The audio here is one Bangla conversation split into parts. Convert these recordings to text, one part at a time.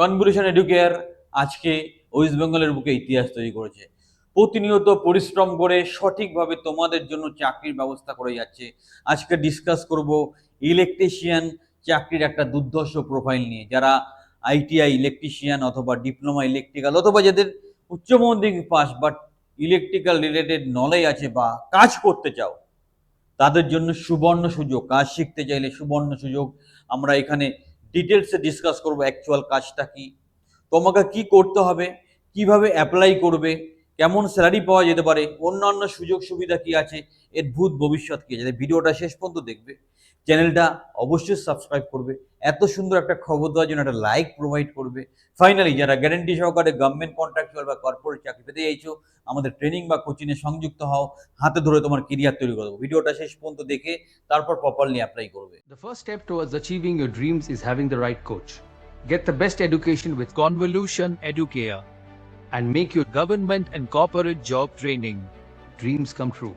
কনভলিউশন এডুকেয়ার আজকে ওয়েস্ট বেঙ্গলের বুকে ইতিহাস তৈরি করেছে। প্রতিনিয়ত পরিশ্রম করে সঠিকভাবে তোমাদের জন্য চাকরির ব্যবস্থা করে যাচ্ছে। আজকে ডিসকাস করব ইলেকট্রিশিয়ান চাকরির একটা দুর্ধর্ষ প্রোফাইল নিয়ে। যারা আইটিআই ইলেকট্রিশিয়ান অথবা ডিপ্লোমা ইলেকট্রিক্যাল অথবা যাদের উচ্চ মাধ্যমিক pass but electrical related knowledge আছে বা কাজ করতে চাও, তাদের জন্য সুবর্ণ সুযোগ। কাজ শিখতে চাইলে সুবর্ণ সুযোগ। আমরা এখানে ডিটেলসে ডিসকাস করব অ্যাকচুয়াল কাজটা কি, তোমাকে কি করতে হবে, কীভাবে অ্যাপ্লাই করবে, কেমন স্যালারি পাওয়া যেতে পারে, অন্যান্য সুযোগ সুবিধা কি আছে, এর ভূত ভবিষ্যৎ কি আছে ভিডিওটা শেষ পর্যন্ত দেখবে। চ্যানেলটা অবশ্যই সাবস্ক্রাইব করবে। এত সুন্দর একটা খবর দেওয়ার জন্য একটা লাইক প্রোভাইড করবে। ফাইনালি যারা গ্যারেন্টি সহকারে গভর্নমেন্ট কন্ট্রাক্টর বা কর্পোরেট চাকরি পেতে চাইছো, আমাদের ট্রেনিং বা কোচিংয়ে সংযুক্ত হও, হাতে ধরে তোমার কেরিয়ার তৈরি করো। ভিডিওটা শেষ পর্যন্ত দেখে তারপর প্রপারলি অ্যাপ্লাই করবে। The first step towards achieving your dreams is having the right coach get the best education with Convolution Educare and make your government and corporate job training dreams come true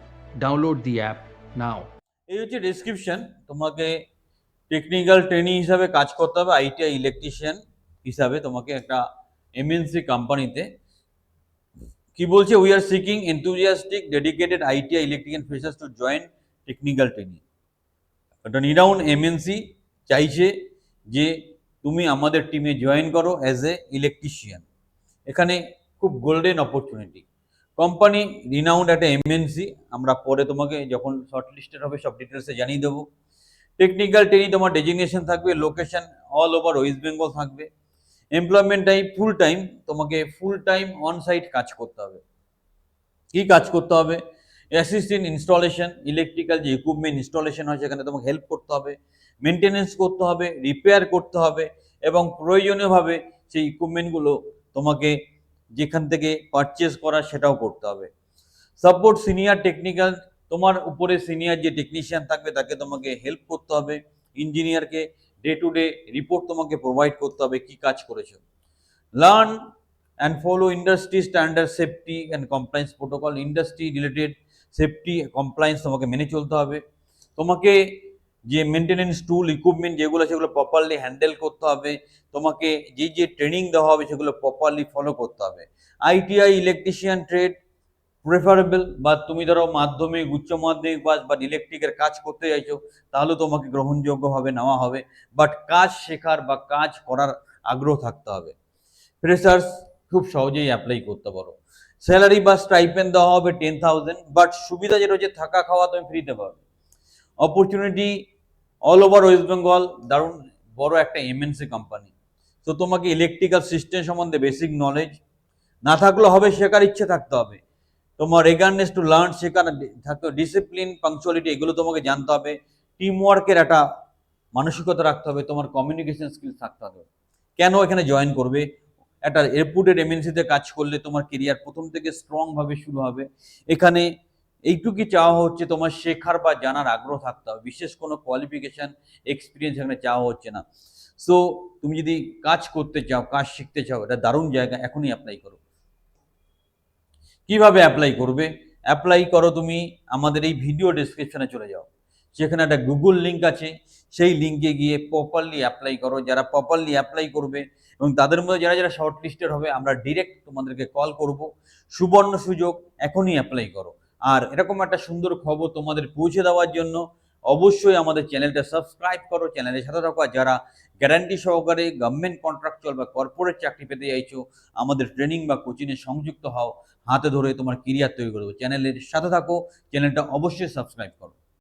download the app now এই হচ্ছে ডেসক্রিপশন তোমাকে টেকনিক্যাল ট্রেনিং হিসাবে কাজ করতে হবে আইটিআই ইলেকট্রিশিয়ান হিসাবে তোমাকে একটা এমএনসি কোম্পানিতে কি বলছে? We are seeking enthusiastic dedicated ITI electrical freshers to join technical training একটা নিডাউন এমএনসি চাইছে যে তুমি আমাদের টিমে জয়েন করো অ্যাজ এ ইলেকট্রিশিয়ান এখানে খুব গোল্ডেন অপরচুনিটি কোম্পানি রিনাউন্ড একটা এমএনসি আমরা পরে তোমাকে যখন শর্ট লিস্টেড হবে, সব ডিটেলসে জানিয়ে দেবো। টেকনিক্যাল ট্রেনিং তোমার ডেজিগনেশন থাকবে location all over West Bengal থাকবে। এমপ্লয়মেন্ট টাইম ফুল টাইম তোমাকে ফুল টাইম অন সাইট কাজ করতে হবে। কি কাজ করতে হবে? অ্যাসিস্ট্যান্ট ইনস্টলেশন ইলেকট্রিক্যাল যে ইকুইপমেন্ট ইনস্টলেশন হয়, সেখানে তোমাকে হেল্প করতে হবে। মেনটেনেন্স করতে হবে রিপেয়ার করতে হবে এবং প্রয়োজনীয়ভাবে সেই ইকুইপমেন্টগুলো তোমাকে যেখান থেকে পারচেস করা সেটাও করতে হবে। সাপোর্ট সিনিয়র টেকনিক্যাল তোমার উপরে সিনিয়র যে টেকনিশিয়ান থাকবে, তাকে তোমাকে হেল্প করতে হবে। ইঞ্জিনিয়ারকে ডে টু ডে রিপোর্ট তোমাকে প্রোভাইড করতে হবে কি কাজ করেছ। Learn and follow industry standard safety and compliance protocol industry related safety compliance তোমাকে মেনে চলতে হবে। তোমাকে যে মেনটেনেন্স টুল ইকুইপমেন্ট যেগুলো, সেগুলো প্রপারলি হ্যান্ডেল করতে হবে, তোমাকে যে যে ট্রেনিং দেওয়া হবে, সেগুলো প্রপারলি ফলো করতে হবে। আইটিআই ইলেকট্রিশিয়ান ট্রেড প্রেফারেবল বা তুমি ধরো মাধ্যমিক, উচ্চ মাধ্যমিক পাস বা ইলেকট্রিকের কাজ করতে চাইছো, তাহলে তোমাকে গ্রহণযোগ্যভাবে নেওয়া হবে। বাট কাজ শেখার বা কাজ করার আগ্রহ থাকতে হবে। ফ্রেশার্স খুব সহজেই অ্যাপ্লাই করতে পারো। স্যালারি বা স্টাইপেন্ড দেওয়া হবে টেন থাউজেন্ড বাট সুবিধা যেটা হচ্ছে থাকা খাওয়া তুমি ফ্রিতে পাবে। Opportunity all over West Bengal দারুণ বড় একটা এমএনসি কোম্পানি তো তোমাকে ইলেকট্রিক্যাল সিস্টেম সম্বন্ধে বেসিক নলেজ না থাকলেও হবে, শেখার ইচ্ছে থাকতে হবে। তোমার রেগারনেস টু লার্ন শেখার থাকতে ডিসিপ্লিন পাংচুয়ালিটি এগুলো তোমাকে জানতে হবে। টিম ওয়ার্কের একটা মানসিকতা রাখতে হবে, তোমার কমিউনিকেশন স্কিল থাকতে হবে। কেন এখানে জয়েন করবে? একটা রেপুটেড এমএনসিতে কাজ করলে তোমার কেরিয়ার প্রথম থেকে স্ট্রংভাবে শুরু হবে। এখানে এইটুকুই চাওয়া হচ্ছে, তোমার শেখার বা জানার আগ্রহ থাকতে হবে। বিশেষ কোনো কোয়ালিফিকেশন এক্সপিরিয়েন্স এখানে চাওয়া হচ্ছে না। সো তুমি যদি কাজ করতে চাও, কাজ শিখতে চাও, এটা দারুণ জায়গা, এখনই অ্যাপ্লাই করো। কীভাবে অ্যাপ্লাই করবে? অ্যাপ্লাই করো তুমি আমাদের এই ভিডিও ডেসক্রিপশনে চলে যাও। সেখানে একটা গুগল লিঙ্ক আছে। সেই লিঙ্কে গিয়ে প্রপারলি অ্যাপ্লাই করো। যারা প্রপারলি অ্যাপ্লাই করবে এবং তাদের মধ্যে যারা যারা শর্ট লিস্টেড হবে, আমরা ডিরেক্ট তোমাদেরকে কল করব। সুবর্ণ সুযোগ, এখনই অ্যাপ্লাই করো। আর এরকম একটা সুন্দর খবর তোমাদের পৌঁছে দেওয়ার জন্য অবশ্যই আমাদের চ্যানেলটা সাবস্ক্রাইব করো। চ্যানেলের সাথে থাকো। যারা গ্যারান্টি সহকারে গভর্নমেন্ট কন্ট্রাকচুয়াল বা কর্পোরেট চাকরি পেতে চাইছো, আমাদের ট্রেনিং বা কোচিংয়ে সংযুক্ত হও। হাতে ধরে তোমার কেরিয়ার তৈরি করব চ্যানেলের সাথে থাকো। চ্যানেলটা অবশ্যই সাবস্ক্রাইব করো।